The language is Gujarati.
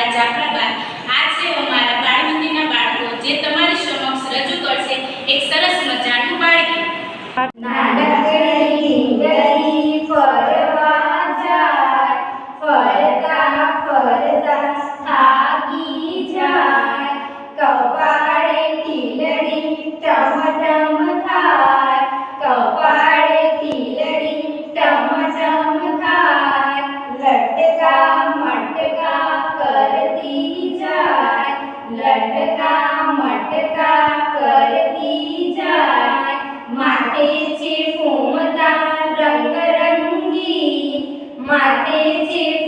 દ્વારા જાફરાબાદ. આ અમારા બાળ મંદિરના બાળકો. જે તમારી સમક્ષ રજૂ કરશે. એક સરસ મજાનું બાળકી. मातेचे फोमदार रंगरंगी मातेचे